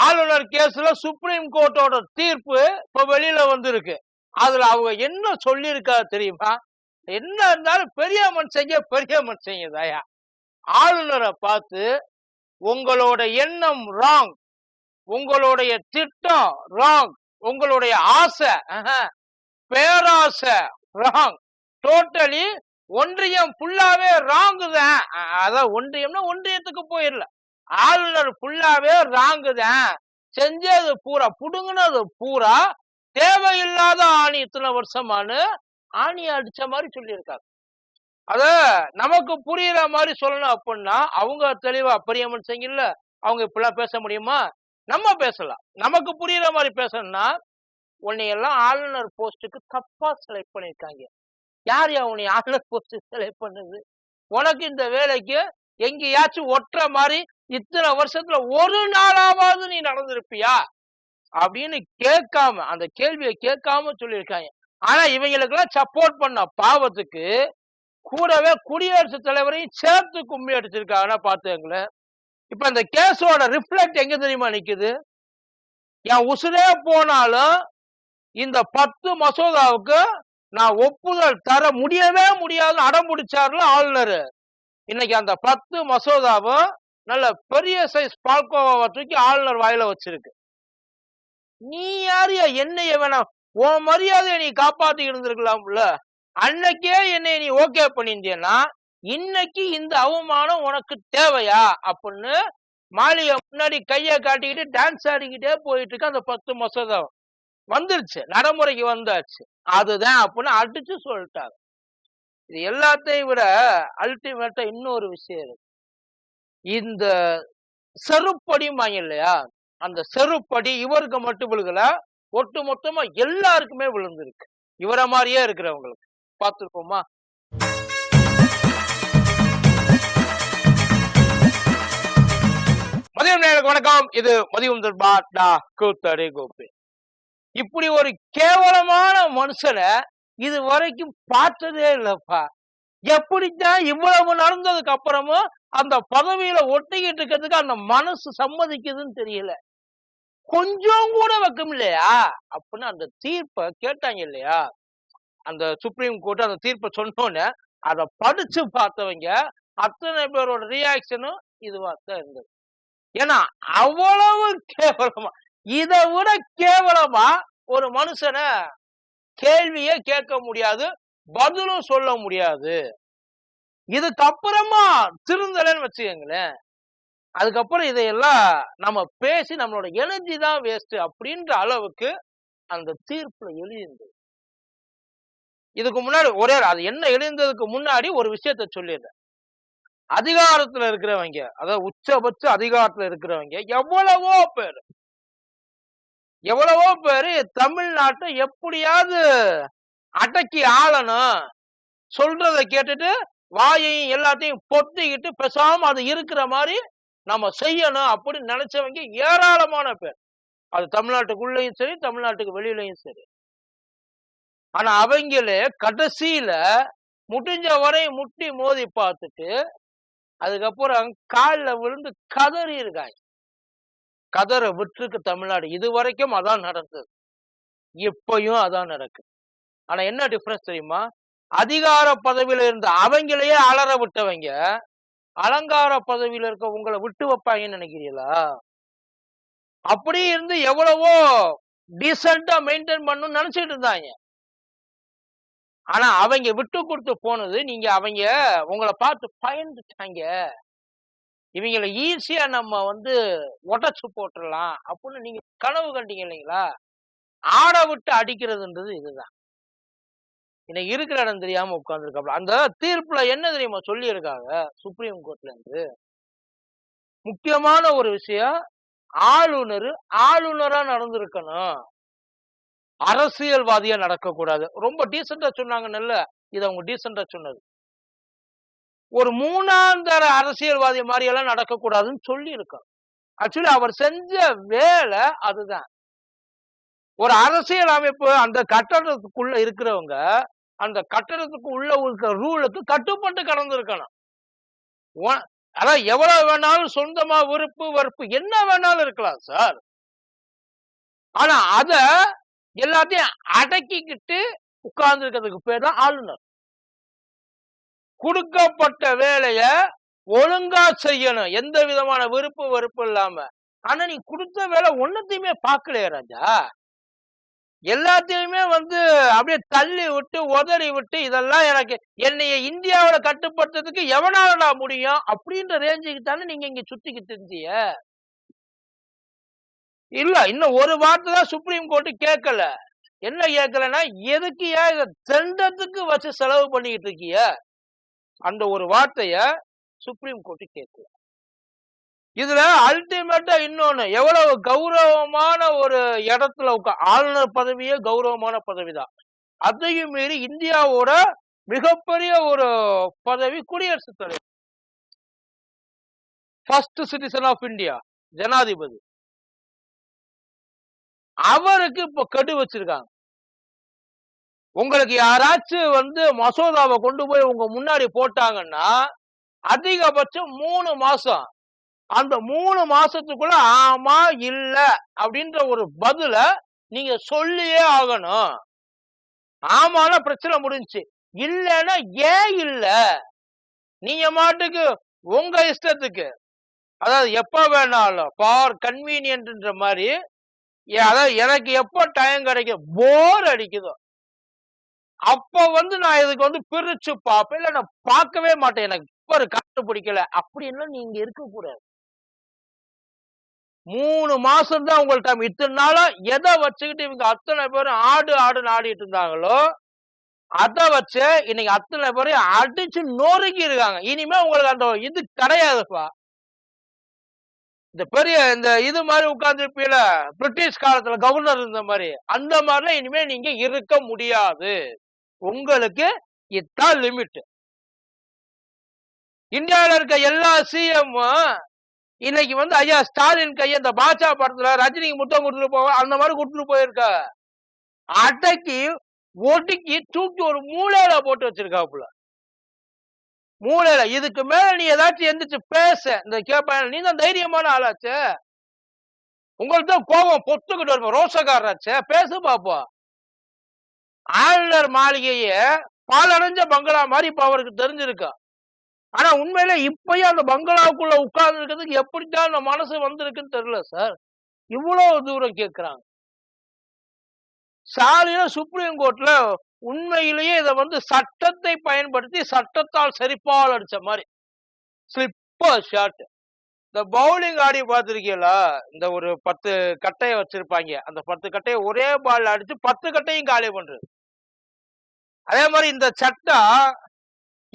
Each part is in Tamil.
ஆளுநர் கேஸ்ல சுப்ரீம் கோர்ட்டோட தீர்ப்பு இப்ப வெளியில வந்திருக்கு. அதுல அவங்க என்ன சொல்லியிருக்கா தெரியுமா? என்ன இருந்தாலும் பெரிய மனுஷங்க பெரிய மனுஷங்க தயா ஆளுநரை பார்த்து உங்களோட எண்ணம் ராங் உங்களுடைய திட்டம் ராங் உங்களுடைய ஆசை பேராசை ராங் டோட்டலி ஒன்றியம் ஃபுல்லாவே ராங்கு தான். அதான் ஒன்றியம்னா ஒன்றியத்துக்கு போயிடல. ஆளுநர் ஃபுல்லாவே ராங்குதான் செஞ்சது பூரா புடுங்கினது பூரா தேவையில்லாத ஆணி இத்தனை வருஷமானு ஆணி அடிச்ச மாதிரி சொல்லியிருக்காங்க. அத நமக்கு புரியுற மாதிரி சொல்லணும் அப்படின்னா அவங்க தெளிவா பெரிய மனுஷங்க அவங்க இப்பெல்லாம் பேச முடியுமா? நம்ம பேசலாம். நமக்கு புரியுற மாதிரி பேசணும்னா உன்னை எல்லாம் ஆளுநர் போஸ்ட்டுக்கு தப்பா செலக்ட் பண்ணிருக்காங்க யார் யா உன்னை ஆளுநர் போஸ்ட் செலக்ட் பண்ணுது? உனக்கு இந்த வேலைக்கு எங்கேயாச்சும் ஒட்டுற மாதிரி இத்தனை வருஷத்துல ஒரு நாளாவது நீ நடந்திருப்பியா? அப்படின்னு கேட்காம அந்த கேள்வியை கேட்காம சொல்லியிருக்காங்க. ஆனா இவங்களுக்கெல்லாம் சப்போர்ட் பண்ண பாவத்துக்கு கூடவே குடியரசுத் தலைவரையும் சேர்த்து கும்மி அடிச்சிருக்காங்கன்னா பார்த்துங்களேன் இப்ப இந்த கேஸோட ரிஃப்ளெக்ட் எங்க தெரியுமா நிக்குது? என் உசுரே போனாலும் இந்த பத்து மசோதாவுக்கு நான் ஒப்புதல் தர முடியவே முடியாதுன்னு அடம் பிடிச்சாருல ஆளுநர். இன்னைக்கு அந்த பத்து மசோதாவும் நல்ல பெரிய சைஸ் பால்கோவாவை தூக்கி ஆளுநர் வாயில வச்சிருக்கு. நீ யாரியா என்னைய வேணாம் உன் மரியாதையை நீ காப்பாத்தி இருந்திருக்கலாம்ல? அன்னைக்கே என்னை நீ ஓகே பண்ணியிருந்தேன்னா இன்னைக்கு இந்த அவமானம் உனக்கு தேவையா? அப்படின்னு மாளிகை முன்னாடி கைய காட்டிக்கிட்டு டான்ஸ் ஆடிக்கிட்டே போயிட்டு இருக்கு அந்த பத்து மசோதா வந்துருச்சு நடைமுறைக்கு வந்தாச்சு. அதுதான் அப்படின்னு அடிச்சு சொல்லிட்டாங்க இது எல்லாத்தையும் விட அல்டிமேட்டா இன்னொரு விஷயம் இருக்கு. இந்த செருப்படிம்பாங்க இல்லையா? அந்த செருப்படி இவருக்கு மட்டும் விழுகல. ஒட்டு மொத்தமா எல்லாருக்குமே விழுந்திருக்கு. இவரை மாதிரியே இருக்கிறவங்களுக்கு. பார்த்துருப்போமா? மதியம் நேருக்கு வணக்கம். இது மதியம் தர்பா டா கூத்தடி கோப்பி இப்படி ஒரு கேவலமான மனுஷனை இது வரைக்கும் பார்த்ததே இல்லப்பா. எப்படித்தான் இவ்வளவு நடந்ததுக்கு அப்புறமும் அந்த பதவியில ஒட்டிக்கிட்டு இருக்கிறதுக்கு அந்த மனசு சம்மதிக்குதுன்னு தெரியல. கொஞ்சம் கூட வைக்கும் இல்லையா? அப்படின்னு அந்த தீர்ப்பை கேட்டாங்க இல்லையா? அந்த சுப்ரீம் கோர்ட் அந்த தீர்ப்பை சொன்னோன்னே அதை படிச்சு பார்த்தவங்க அத்தனை பேரோட ரியாக்ஷனும் இதுவாக தான் இருந்தது. ஏன்னா அவ்வளவு கேவலமா இதை விட கேவலமா ஒரு மனுஷனை கேள்வியே கேட்க முடியாது பதிலும் சொல்ல முடியாது. இதுக்கப்புறமா திருந்தலைன்னு வச்சுக்கோங்களேன். அதுக்கப்புறம் இதையெல்லாம் நம்ம பேசி நம்மளோட எனர்ஜி தான் வேஸ்ட் அப்படின்ற அளவுக்கு அந்த தீர்ப்புல எழுதியிருந்தது இதுக்கு முன்னாடி ஒரே அது என்ன எழுந்ததுக்கு முன்னாடி ஒரு விஷயத்த சொல்லிடுறேன். அதிகாரத்துல இருக்கிறவங்க அதாவது உச்சபட்ச அதிகாரத்துல இருக்கிறவங்க எவ்வளவோ பேர். எவ்வளவோ பேரு தமிழ்நாட்டை எப்படியாவது அடக்கி ஆளணும். சொல்றத கேட்டுட்டு வாயையும் எல்லாத்தையும் பொத்திக்கிட்டு பெசாம அது இருக்கிற மாதிரி நம்ம செய்யணும் அப்படின்னு நினைச்சவங்க ஏராளமான பேர். அது தமிழ்நாட்டுக்குள்ளேயும் சரி தமிழ்நாட்டுக்கு வெளியிலையும் சரி. ஆனா அவங்களே கடைசியில முடிஞ்ச வரையும் முட்டி மோதி பார்த்துட்டு அதுக்கப்புறம் காலில் விழுந்து கதறி இருக்காங்க. கதற விட்டுருக்கு தமிழ்நாடு. இது வரைக்கும் அதான் நடந்தது. இப்பயும் அதான் நடக்குது. ஆனா என்ன டிஃபரன்ஸ் தெரியுமா? அதிகார பதவியில இருந்த அவங்களையே அலற விட்டவங்க அலங்கார பதவியில இருக்க உங்களை விட்டு வைப்பாங்கன்னு நினைக்கிறீங்களா? அப்படி இருந்து எவ்வளவோ டீசெண்டா மெயின்டைன் பண்ணணும்னு நினைச்சிட்டு இருந்தாங்க. ஆனா அவங்க விட்டு கொடுத்து போனது நீங்க அவங்க உங்களை பார்த்து பயந்துட்டாங்க. இவங்களை ஈஸியா நம்ம வந்து உடச்சு போட்டுடலாம் அப்படின்னு நீங்க கனவு கண்டீங்க இல்லைங்களா? ஆட விட்டு அடிக்கிறதுன்றது இதுதான். இன்னைக்கு இருக்கிற இடம் தெரியாம உட்கார்ந்துருக்காப்ல. அந்த தீர்ப்புல என்ன தெரியுமா சொல்லியிருக்காங்க சுப்ரீம் கோர்ட்ல இருந்து? முக்கியமான ஒரு விஷயம் ஆளுநர் ஆளுநரா நடந்திருக்கணும். அரசியல்வாதியா நடக்கக்கூடாது. ரொம்ப டீசெண்டா சொன்னாங்கன்னு இது அவங்க டீசெண்டா சொன்னது. ஒரு மூணாந்தர அரசியல்வாதி மாதிரி எல்லாம் நடக்கக்கூடாதுன்னு சொல்லி இருக்காங்க ஆக்சுவலி அவர் செஞ்ச வேலை அதுதான். ஒரு அரசியல் அமைப்பு அந்த கட்டடத்துக்குள்ள இருக்கிறவங்க அந்த கட்டடத்துக்கு உள்ள இருக்கிற ரூலுக்கு கட்டுப்பட்டு கடந்திருக்கணும். அதான் எவ்வளவு வேணாலும் சொந்தமா விருப்பு வெறுப்பு என்ன வேணாலும் இருக்கலாம் சார். ஆனா அத எல்லாத்தையும் அடக்கிக்கிட்டு உட்கார்ந்து இருக்கிறதுக்கு பேர் தான் ஆளுநர். கொடுக்கப்பட்ட வேலைய ஒழுங்கா செய்யணும். எந்த விதமான விருப்பு வெறுப்பு இல்லாம. ஆனா நீ கொடுத்த வேலை ஒன்னத்தையுமே பாக்கலையா ராஜா. எல்லாத்தையுமே வந்து அப்படியே தள்ளி விட்டு உதறி விட்டு இதெல்லாம் எனக்கு என்னைய இந்தியாவில கட்டுப்படுத்துறதுக்கு எவனாலடா முடியும்? அப்படின்ற ரேஞ்சுக்கு தானே நீங்க இங்க சுத்திக்கிட்டு இருந்தீங்க. இல்ல இன்னும் ஒரு வார்த்தை தான் சுப்ரீம் கோர்ட்டு கேட்கல. என்ன கேட்கலன்னா எதுக்கு ஏன் இதை தண்டத்துக்கு வச்சு செலவு பண்ணிக்கிட்டு இருக்கிய அந்த ஒரு வார்த்தைய சுப்ரீம் கோர்ட்டு கேட்கல. இதுல அல்டிமேட்டா இன்னொன்னு எவ்வளவு கௌரவமான ஒரு இடத்துல உட்கா ஆளுநர் பதவியே கௌரவமான பதவிதான். அதையும் மீறி இந்தியாவோட மிகப்பெரிய ஒரு பதவி குடியரசுத் தலைவர். ஃபர்ஸ்ட் சிட்டிசன் ஆஃப் இந்தியா ஜனாதிபதி. அவருக்கு இப்ப கெடு வச்சிருக்காங்க. உங்களுக்கு யாராச்சும் வந்து மசோதாவை கொண்டு போய் உங்க முன்னாடி போட்டாங்கன்னா அதிகபட்சம் மூணு மாசம் அந்த மூணு மாசத்துக்குள்ள ஆமா இல்ல அப்படின்ற ஒரு பதில நீங்க சொல்லியே ஆகணும். ஆமான பிரச்சனை முடிஞ்சு இல்லைன்னா ஏன் இல்ல? நீங்க மாட்டுக்கு உங்க இஷ்டத்துக்கு. அதாவது எப்ப வேணாலும் ஃபார் கன்வீனியன்ட்ன்ற மாதிரி ஏ- அதாவது எனக்கு எப்ப டைம் கிடைக்கும்? போர் அடிக்குதோ. அப்ப வந்து நான் இதுக்கு வந்து பிரிச்சு பார்ப்பேன். இல்ல நான் பார்க்கவே மாட்டேன். எனக்கு இப்ப ஒரு காட்டு பிடிக்கல அப்படின்னு நீங்க இருக்க கூடாது மூணு மாசம் தான் உங்கள்ட்ட. இத்தனை நாளா எதை வச்சுக்கிட்டு இவங்க அத்தனை பேரும் ஆடு ஆடுன்னு ஆடிட்டு இருந்தாங்களோ அதை வச்சு இன்னைக்கு அத்தனை பேரையும் அடிச்சு நொறுக்கி இருக்காங்க இனிமே உங்களுக்கு அந்த இது கிடையாதுப்பா. இந்த பெரிய இந்த இது மாதிரி உட்கார்ந்துருப்பீல பிரிட்டிஷ் காலத்துல கவர்னர் இருந்த மாதிரி. அந்த மாதிரிலாம் இனிமே நீங்க இருக்க முடியாது. உங்களுக்கு இதான் லிமிட் இந்தியாவில இருக்க எல்லா சிஎம் இன்னைக்கு வந்து ஐயா ஸ்டாலின் கையை இந்த பாட்சா படத்துல ரஜினிக்கு முத்தம் கொடுத்துட்டு போவ அந்த மாதிரி கொடுத்துட்டு போயிருக்க. அடக்கி ஒடுக்கி தூக்கி ஒரு மூலையில போட்டு வச்சிருக்காப்புல. மூலையில. இதுக்கு மேல நீ ஏதாச்சும் எந்திரிச்சு பேச. இந்த கேப்ப நீ தான் தைரியமான ஆளாச்சே. உங்களுக்கு தான் கோபம் பொத்துக்கிட்டு வரும்? ரோஷக்காரராச்சே. பேசு பாப்பா ஆளுநர் மாளிகையே பாலடைஞ்ச பங்களா மாதிரி இப்ப அவருக்கு தெரிஞ்சிருக்கா ஆனா உண்மையில இப்பயும் அந்த பங்களாவுக்குள்ள உட்கார்ந்து இருக்கிறதுக்கு எப்படித்தான் அந்த மனசு வந்திருக்குன்னு தெரியல சார் இவ்வளவு தூரம் கேட்கிறாங்க சாலையில சுப்ரீம் கோர்ட்ல உண்மையிலேயே இதை வந்து சட்டத்தை பயன்படுத்தி சட்டத்தால் செரிப்பால் அடிச்ச மாதிரி. ஸ்லிப்பர் ஷாட் இந்த பவுலிங் ஆடி பார்த்துருக்கீங்களா? இந்த ஒரு பத்து கட்டையை வச்சிருப்பாங்க. அந்த பத்து கட்டையை ஒரே பால் அடிச்சு பத்து கட்டையும் காலி பண்றது. அதே மாதிரி இந்த சட்டம்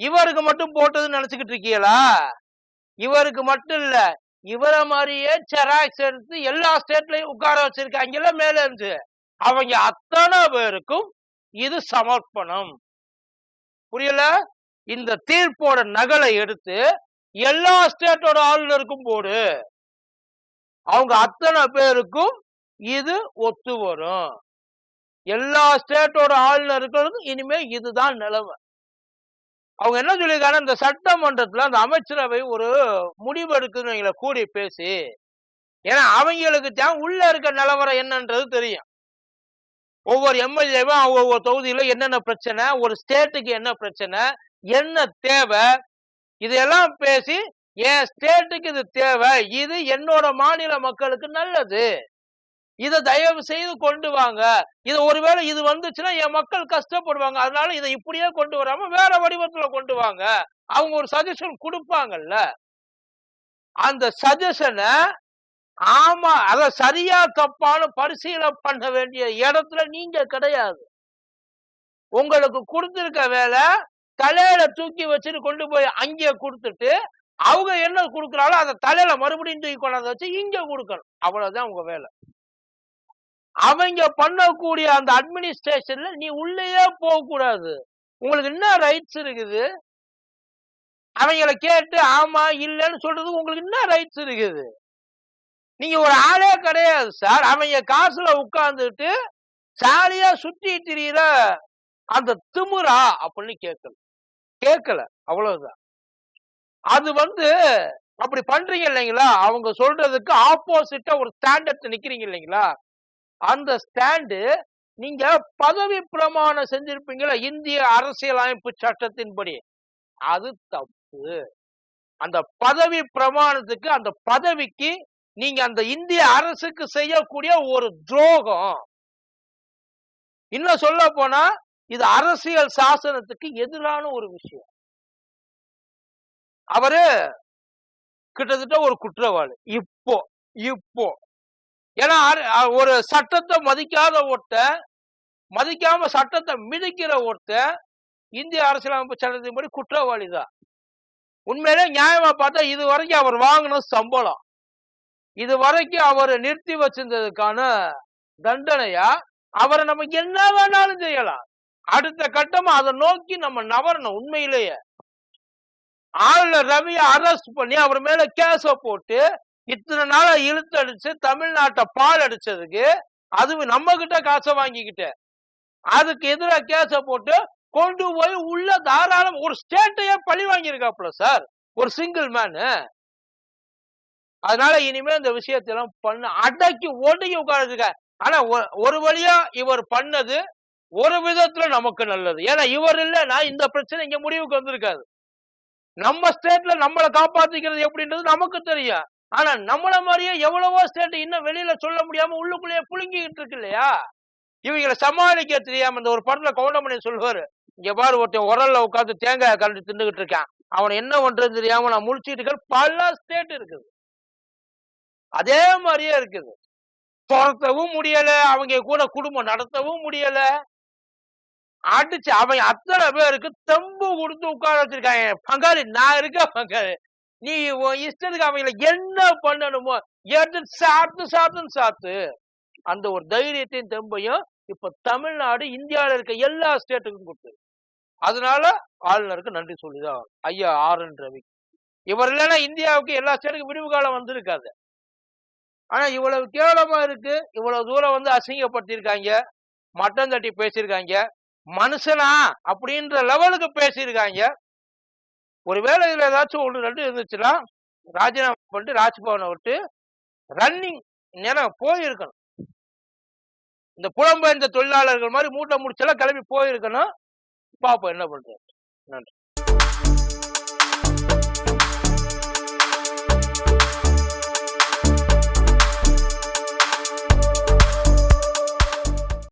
இவருக்கு மட்டும் போட்டதுன்னு நினைச்சுக்கிட்டு இருக்கீங்களா? இவருக்கு மட்டும் இல்ல. இவரை மாதிரியே செராக்ஸ் எடுத்து எல்லா ஸ்டேட்லயும் உட்கார வச்சிருக்காங்கல்ல மேல இருந்து. அவங்க அத்தனை பேருக்கும் இது சமர்ப்பணம். புரியல? இந்த தீர்ப்போட நகலை எடுத்து எல்லா ஸ்டேட்டோட ஆளுநருக்கும் போடு. அவங்க அத்தனை பேருக்கும் இது ஒத்து வரும். எல்லா ஸ்டேட்டோட ஆளுநர்களுக்கும் இனிமே இதுதான் நிலைமை. அவங்க என்ன சொல்லியிருக்காங்க? இந்த சட்டமன்றத்துல அந்த அமைச்சரவை ஒரு முடிவு எடுக்குன்னு கூடி பேசி. ஏன்னா அவங்களுக்கு தான் உள்ள இருக்க நிலவரம் என்னன்றது தெரியும். ஒவ்வொரு எம்எல்ஏவும் ஒவ்வொரு தொகுதியில என்னென்ன பிரச்சனை ஒரு ஸ்டேட்டுக்கு என்ன பிரச்சனை என்ன தேவை இதெல்லாம் பேசி என் ஸ்டேட்டுக்கு இது தேவை இது என்னோட மாநில மக்களுக்கு நல்லது. இதை தயவு செய்து கொண்டு வாங்க. இது ஒருவேளை இது வந்துச்சுன்னா என் மக்கள் கஷ்டப்படுவாங்க. அதனால இதை இப்படியே கொண்டு வராம வேற வடிவத்துல கொண்டு வாங்க. அவங்க ஒரு சஜஷன் கொடுப்பாங்கல்ல. அந்த சஜஷனை ஆமா அத சரியா தப்பான்னு பரிசீலனை பண்ண வேண்டிய இடத்துல நீங்க கிடையாது. உங்களுக்கு கொடுத்திருக்க வேலை தலையில தூக்கி வச்சுட்டு கொண்டு போய் அங்கே கொடுத்துட்டு அவங்க என்ன கொடுக்குறாங்களோ அதை தலையில மறுபடியும் தூக்கி கொண்டாந்து வச்சு இங்க கொடுக்கணும். அவ்வளவுதான் உங்க வேலை. அவங்க பண்ணக்கூடிய அந்த அட்மினிஸ்ட்ரேஷன்ல நீ உள்ளேயே போக கூடாது உங்களுக்கு என்ன ரைட்ஸ் இருக்குது? அவங்கள கேட்டு ஆமா இல்லைன்னு சொல்றது உங்களுக்கு என்ன ரைட்ஸ் இருக்குது? நீங்க ஒரு ஆளே கிடையாது சார் அவங்க காசுல உட்கார்ந்துட்டு சாலியா சுற்றி திரியிற அந்த திமுறா அப்படின்னு கேட்கல. கேட்கல அவ்வளவுதான். அது வந்து அப்படி பண்றீங்க இல்லைங்களா? அவங்க சொல்றதுக்கு ஆப்போசிட்டா ஒரு ஸ்டாண்டர்ட் நிக்கிறீங்க இல்லைங்களா? அந்த ஸ்டாண்டு நீங்க பதவி பிரமாணம் செஞ்சிருப்பீங்களா இந்திய அரசியலமைப்பு சட்டத்தின்படி. அது தப்பு. அந்த பதவி பிரமாணத்துக்கு அந்த பதவிக்கு நீங்க அந்த இந்திய அரசுக்கு செய்யக்கூடிய ஒரு துரோகம். இன்னும் சொல்ல போனா இது அரசியல் சாசனத்துக்கு எதிரான ஒரு விஷயம். அவரு கிட்டத்தட்ட ஒரு குற்றவாளி. இப்போ இப்போ. ஏன்னா ஒரு சட்டத்தை மதிக்காத ஒருத்தர் மதிக்காம சட்டத்தை மிதிக்கிற ஒருத்தர் இந்திய அரசியலமைப்பு சட்டத்தின்படி குற்றவாளி தான் உண்மையிலே நியாயமா பார்த்தா இது வரைக்கும் அவர் வாங்கின சம்பளம். இது வரைக்கும் அவர் நிறுத்தி வச்சிருந்ததுக்கான தண்டனையா அவரை நம்ம என்ன வேணாலும் செய்யலாம். அடுத்த கட்டமா அதை நோக்கி நம்ம நவரணும் உண்மையிலேயே. ஆளுநர் ரவியை அரெஸ்ட் பண்ணி அவர் மேல கேஸ போட்டு இத்தனை நாளா இழுத்தடிச்சு தமிழ்நாட்டை பால் அடிச்சதுக்கு அது நம்ம கிட்ட காசை வாங்கிக்கிட்டு அதுக்கு எதிராக கேஸ போட்டு கொண்டு போய் உள்ள தாராளம் ஒரு ஸ்டேட்டையே பழி வாங்கியிருக்காப்புல சார் ஒரு சிங்கிள் மேனு அதனால இனிமே இந்த விஷயத்தெல்லாம் பண்ண அடக்கி ஒடுங்கி உட்காந்துருக்க ஆனா ஒரு வழியா இவர் பண்ணது ஒரு விதத்துல நமக்கு நல்லது. ஏன்னா இவர் இல்லைன்னா இந்த பிரச்சனை இங்க முடிவுக்கு வந்திருக்காது. நம்ம ஸ்டேட்ல நம்மளை காப்பாத்திக்கிறது எப்படின்றது நமக்கு தெரியும். ஆனா நம்மள மாதிரியே எவ்வளவோ ஸ்டேட் இன்னும் வெளியில சொல்ல முடியாம உள்ளுக்குள்ளேயே புழுங்கிக்கிட்டு இருக்கு இல்லையா? இவங்களை சமாளிக்க தெரியாம இந்த ஒரு படத்துல கவுண்டமணி சொல்வாரு இங்க பாரு ஒருத்தன் உரல்ல உட்காந்து தேங்காய் கலந்து தின்னுகிட்டு இருக்கான். அவன் என்ன பண்றது தெரியாம நான் முழிச்சிட்டு பல ஸ்டேட் இருக்குது. அதே மாதிரியே இருக்குது. துரத்தவும் முடியல. அவங்க கூட குடும்பம் நடத்தவும் முடியல. அடிச்சு அவன் அத்தனை பேருக்கு தெம்பு கொடுத்து உட்கார வச்சிருக்காங்க பங்காளி நான் இருக்க பங்காளி. நீ உன் இஷ்டத்துக்கு அவங்கள என்ன பண்ணணுமோ எடுத்து சாத்து சாத்துன்னு சாத்து. அந்த ஒரு தைரியத்தையும் தெம்பையும் இப்ப தமிழ்நாடு இந்தியாவில் இருக்க எல்லா ஸ்டேட்டுக்கும் கொடுத்து அதனால ஆளுநருக்கு நன்றி சொல்லிதான் ஐயா ஆர் என் ரவி. இவர் இல்லைன்னா இந்தியாவுக்கு எல்லா ஸ்டேட்டுக்கும் விரிவு காலம் வந்திருக்காது. ஆனா இவ்வளவு கேவலமா இருக்கு. இவ்வளவு தூரம் வந்து அசிங்கப்படுத்தியிருக்காங்க. மட்டம் தட்டி பேசியிருக்காங்க. மனுஷனா அப்படின்ற லெவலுக்கு பேசியிருக்காங்க. ஒருவேளை இதுல ஏதாச்சும் ஒன்று ரெண்டு இருந்துச்சுன்னா ராஜினாமா பண்ணிட்டு ராஜ்பவனை விட்டு ரன்னிங் நேரம் போயிருக்கணும். இந்த புலம்பெயர்ந்த தொழிலாளர்கள் மாதிரி மூட்டை முடிச்செல்லாம் கிளம்பி போயிருக்கணும். பாப்போம் என்ன பண்றது. நன்றி.